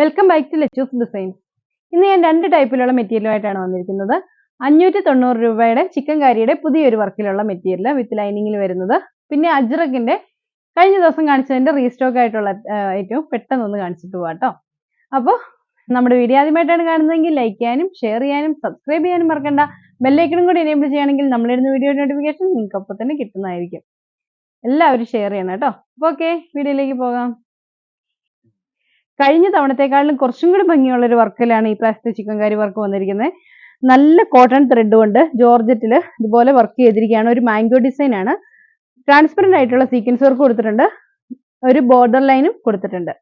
Welcome back to Lechus designs ഇന്ന് ഞാൻ രണ്ട് ടൈപ്പിലുള്ള മെറ്റീരിയലുമായിട്ടാണ് വന്നിരിക്കുന്നത്. അഞ്ഞൂറ്റി തൊണ്ണൂറ് രൂപയുടെ ചിക്കൻ കാരിയുടെ പുതിയൊരു വർക്കിലുള്ള മെറ്റീരിയൽ വിത്ത് ലൈനിങ്ങിൽ വരുന്നത്. പിന്നെ അജ്രക്കിന്റെ കഴിഞ്ഞ ദിവസം കാണിച്ചതിന്റെ റീസ്റ്റോക്ക് ആയിട്ടുള്ള ഏറ്റവും പെട്ടെന്ന് ഒന്ന് കാണിച്ചിട്ട് പോവാം കേട്ടോ അപ്പോൾ നമ്മുടെ വീഡിയോ ആദ്യമായിട്ടാണ് കാണുന്നതെങ്കിൽ ലൈക്ക് ചെയ്യാനും ഷെയർ ചെയ്യാനും സബ്സ്ക്രൈബ് ചെയ്യാനും മറക്കണ്ട. ബെല്ലൈക്കണും കൂടി എനേബിൾ ചെയ്യുകയാണെങ്കിൽ നമ്മളിരുന്ന വീഡിയോ നോട്ടിഫിക്കേഷൻ നിങ്ങൾക്ക് അപ്പോൾ തന്നെ കിട്ടുന്നതായിരിക്കും. എല്ലാവരും ഷെയർ ചെയ്യണം കേട്ടോ അപ്പോൾ ഓക്കെ വീഡിയോയിലേക്ക് പോകാം. കഴിഞ്ഞ തവണത്തെക്കാളും കുറച്ചും കൂടി ഭംഗിയുള്ള ഒരു വർക്കിലാണ് ഈ പ്രാവശ്യത്തെ ചിക്കൻ കറി വർക്ക് വന്നിരിക്കുന്നത്. നല്ല കോട്ടൺ ത്രെഡ് കൊണ്ട് ജോർജറ്റിൽ ഇതുപോലെ വർക്ക് ചെയ്തിരിക്കുകയാണ്. ഒരു മാംഗോ ഡിസൈൻ ആണ്. ട്രാൻസ്പെറന്റ് ആയിട്ടുള്ള സീക്വൻസ് വർക്ക് കൊടുത്തിട്ടുണ്ട്. ഒരു ബോർഡർ ലൈനും കൊടുത്തിട്ടുണ്ട്.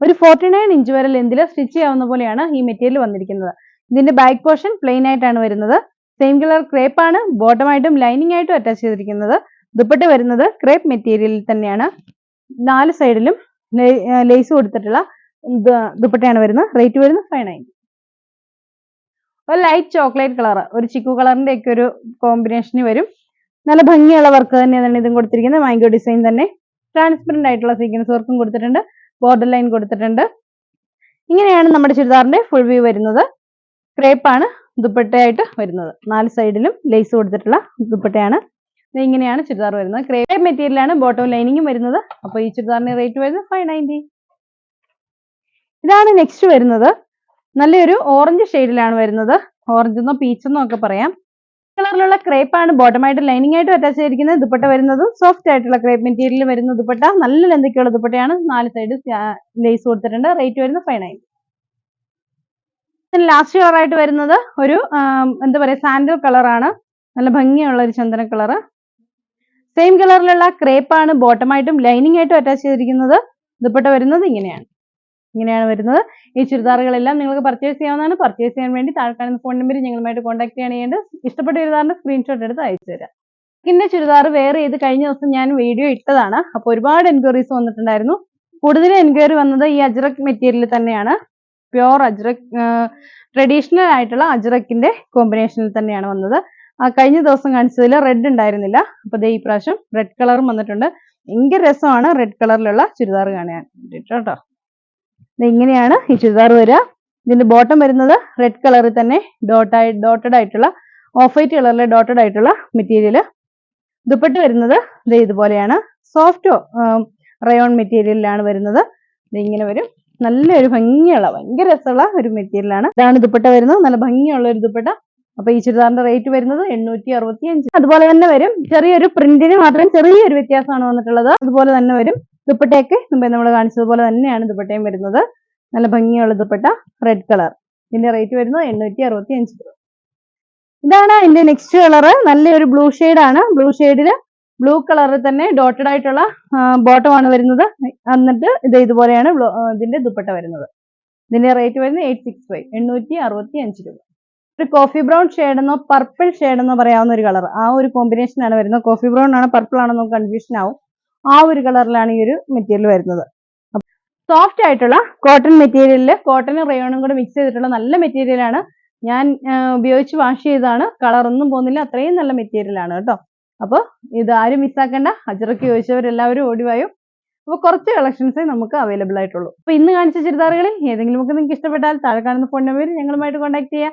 ഒരു ഫോർട്ടി നയൻ ഇഞ്ച് വരെ ലെന്തിൽ സ്റ്റിച്ച് ചെയ്യാവുന്ന പോലെയാണ് ഈ മെറ്റീരിയൽ വന്നിരിക്കുന്നത്. ഇതിന്റെ ബാക്ക് പോർഷൻ പ്ലെയിൻ ആയിട്ടാണ് വരുന്നത്. സെയിം കളർ ക്രേപ്പ് ആണ്. ബോട്ടം ആയിട്ടും ലൈനിങ് ആയിട്ടും അറ്റാച്ച് ചെയ്തിരിക്കുന്നത്. ദുപ്പട്ട വരുന്നത് ക്രേപ്പ് മെറ്റീരിയലിൽ തന്നെയാണ്. നാല് സൈഡിലും ലേസ് കൊടുത്തിട്ടുള്ള ദുപ്പട്ടയാണ് വരുന്നത്. റേറ്റ് വരുന്നത് ഫൈവ് നയന്റി ഒരു ലൈറ്റ് ചോക്ലേറ്റ് കളർ ഒരു ചിക്കു കളറിന്റെ ഒക്കെ ഒരു കോമ്പിനേഷന് വരും. നല്ല ഭംഗിയുള്ള വർക്ക് തന്നെയാണ് ഇതും കൊടുത്തിരിക്കുന്നത്. മാംഗോ ഡിസൈൻ തന്നെ. ട്രാൻസ്പെറന്റ് ആയിട്ടുള്ള സീക്വൻസ് വർക്കും കൊടുത്തിട്ടുണ്ട്. ബോർഡർ ലൈൻ കൊടുത്തിട്ടുണ്ട്. ഇങ്ങനെയാണ് നമ്മുടെ ചുരിദാറിന്റെ ഫുൾ വ്യൂ വരുന്നത്. ക്രേപ്പാണ് ദുപ്പട്ടയായിട്ട് വരുന്നത്. നാല് സൈഡിലും ലേസ് കൊടുത്തിട്ടുള്ള ദുപ്പട്ടയാണ്. ഇങ്ങനെയാണ് ചുരിദാർ വരുന്നത്. ക്രേപ്പ് മെറ്റീരിയലാണ് ബോട്ടം ലൈനിങ്ങും വരുന്നത്. അപ്പോൾ ഈ ചുരിദാറിന്റെ റേറ്റ് വരുന്നത് ഫൈവ് നയന്റി ഇതാണ് നെക്സ്റ്റ് വരുന്നത്. നല്ലൊരു ഓറഞ്ച് ഷെയ്ഡിലാണ് വരുന്നത്. ഓറഞ്ച് എന്നോ പീച്ചെന്നോ ഒക്കെ പറയാം. കളറിലുള്ള ക്രേപ്പ് ആണ് ബോട്ടമായിട്ട് ലൈനിങ് ആയിട്ട് അറ്റാച്ച് ചെയ്തിരിക്കുന്നത് ദുപ്പട്ട വരുന്നത് സോഫ്റ്റ് ആയിട്ടുള്ള ക്രേപ്പ് മെറ്റീരിയൽ വരുന്ന ദുപ്പട്ട. നല്ല ലെന്തൊക്കെയുള്ള ദുപ്പട്ടയാണ്. നാല് സൈഡ് ലേസ് കൊടുത്തിട്ടുണ്ട്. റേറ്റ് വരുന്നത് ഫൈവ് നയന്റി ലാസ്റ്റ് കളറായിട്ട് വരുന്നത് ഒരു എന്താ പറയുക സാൻഡൽ കളറാണ് നല്ല ഭംഗിയുള്ള ഒരു ചന്ദന കളറ് സെയിം കളറിലുള്ള ക്രേപ്പ് ആണ് ബോട്ടമായിട്ടും ലൈനിങ് ആയിട്ടും അറ്റാച്ച് ചെയ്തിരിക്കുന്നത്. ദുപ്പട്ട വരുന്നത് ഇങ്ങനെയാണ്. ഇങ്ങനെയാണ് വരുന്നത്. ഈ ചുരിദാറുകളെല്ലാം നിങ്ങൾക്ക് പർച്ചേസ് ചെയ്യാവുന്നതാണ്. പർച്ചേസ് ചെയ്യാൻ വേണ്ടി താഴെ കാണുന്ന ഫോൺ നമ്പർ ഞങ്ങളുമായിട്ട് കോൺടാക്ട് ചെയ്യാണ് ചെയ്യേണ്ടത്. ഇഷ്ടപ്പെട്ട ചുരിദാറിന്റെ സ്ക്രീൻഷോട്ട് എടുത്ത് അയച്ചു തരാം. ഇതിന്റെ ചുരിദാർ വേറെ ചെയ്ത് കഴിഞ്ഞ ദിവസം ഞാൻ വീഡിയോ ഇട്ടതാണ്. അപ്പോൾ ഒരുപാട് എൻക്വയറീസ് വന്നിട്ടുണ്ടായിരുന്നു. കൂടുതൽ എൻക്വയറി വന്നത് ഈ അജ്രക് മെറ്റീരിയൽ തന്നെയാണ്. പ്യോർ അജ്രക് ട്രഡീഷണൽ ആയിട്ടുള്ള അജ്രക്കിന്റെ കോമ്പിനേഷനിൽ തന്നെയാണ് വന്നത്. കഴിഞ്ഞ ദിവസം കാണിച്ചതിൽ റെഡ് ഉണ്ടായിരുന്നില്ല. അപ്പൊ ദേ ഈ പ്രാവശ്യം റെഡ് കളറും വന്നിട്ടുണ്ട്. ഭയങ്കര രസമാണ് റെഡ് കളറിലുള്ള ചുരിദാർ കാണാൻ കേട്ടോ. ഇങ്ങനെയാണ് ഈ ചുരിദാർ വരിക. ഇതിന്റെ ബോട്ടം വരുന്നത് റെഡ് കളറിൽ തന്നെ ഡോട്ടായി ഡോട്ടഡ് ആയിട്ടുള്ള ഓഫ് വൈറ്റ് കളറിലെ ഡോട്ടഡ് ആയിട്ടുള്ള മെറ്റീരിയൽ ദുപ്പട്ട് വരുന്നത് ഇത് ഇതുപോലെയാണ്. സോഫ്റ്റ് റയോൺ മെറ്റീരിയലിലാണ് വരുന്നത്. ഇതിങ്ങനെ വരും. നല്ലൊരു ഭംഗിയുള്ള ഭയങ്കര രസമുള്ള ഒരു മെറ്റീരിയലാണ് ഇതാണ് ദുപ്പട്ട വരുന്നത്. നല്ല ഭംഗിയുള്ള ഒരു ദുപ്പട്ട. അപ്പൊ ഈ ചുരിദാറിന്റെ റേറ്റ് വരുന്നത് എണ്ണൂറ്റി അറുപത്തി അഞ്ച് അതുപോലെ തന്നെ വരും ചെറിയൊരു പ്രിന്റിന് മാത്രം ചെറിയൊരു വ്യത്യാസമാണ് വന്നിട്ടുള്ളത്. അതുപോലെ തന്നെ വരും ദുപ്പട്ടയൊക്കെ മുമ്പേ നമ്മൾ കാണിച്ചതുപോലെ തന്നെയാണ് ദുപ്പട്ടയും വരുന്നത്. നല്ല ഭംഗിയുള്ള ദുപ്പട്ട റെഡ് കളർ ഇതിന്റെ റേറ്റ് വരുന്നത് എണ്ണൂറ്റി അറുപത്തി അഞ്ച് രൂപ. ഇതാണ് ഇതിന്റെ നെക്സ്റ്റ് കളർ നല്ലൊരു ബ്ലൂ ആണ്. ബ്ലൂ ഷെയ്ഡിൽ ബ്ലൂ കളറിൽ തന്നെ ഡോട്ടഡ് ആയിട്ടുള്ള ബോട്ടമാണ് വരുന്നത്. എന്നിട്ട് ഇത് ഇതുപോലെയാണ് ഇതിന്റെ ദുപ്പട്ട വരുന്നത്. ഇതിന്റെ റേറ്റ് വരുന്നത് എയ്റ്റ് സിക്സ് ഫൈവ് എണ്ണൂറ്റി അറുപത്തി അഞ്ച് രൂപ. ഒരു കോഫി ബ്രൗൺ ഷെയ്ഡ് എന്നോ പർപ്പിൾ ഷെയ്ഡ് എന്നോ പറയാവുന്ന ഒരു കളർ ആ ഒരു കോമ്പിനേഷൻ ആണ് വരുന്നത്. കോഫി ബ്രൗൺ ആണ് പർപ്പിൾ ആണെന്നോ കൺഫ്യൂഷൻ ആവും. ആ ഒരു കളറിലാണ് ഈ ഒരു മെറ്റീരിയൽ വരുന്നത്. സോഫ്റ്റ് ആയിട്ടുള്ള കോട്ടൺ മെറ്റീരിയലിൽ കോട്ടനും റയോണും കൂടെ മിക്സ് ചെയ്തിട്ടുള്ള നല്ല മെറ്റീരിയൽ ആണ്. ഞാൻ ഉപയോഗിച്ച് വാഷ് ചെയ്താണ് കളർ ഒന്നും പോകുന്നില്ല. അത്രയും നല്ല മെറ്റീരിയൽ ആണ് കേട്ടോ. അപ്പോൾ ഇത് ആരും മിസ്സാക്കേണ്ട അജറക്ക് ചോദിച്ചവരെല്ലാവരും ഓടിവായും അപ്പോൾ കുറച്ച് കളക്ഷൻസ് നമുക്ക് അവൈലബിൾ ആയിട്ടുള്ളൂ. അപ്പോൾ ഇന്ന് കാണിച്ച ചുരിദാറുകളിൽ ഏതെങ്കിലും ഒക്കെ നിങ്ങൾക്ക് ഇഷ്ടപ്പെട്ടാൽ താഴെ കാണുന്ന ഫോൺ നമ്പറിൽ ഞങ്ങളുമായിട്ട് കോൺടാക്ട് ചെയ്യാം.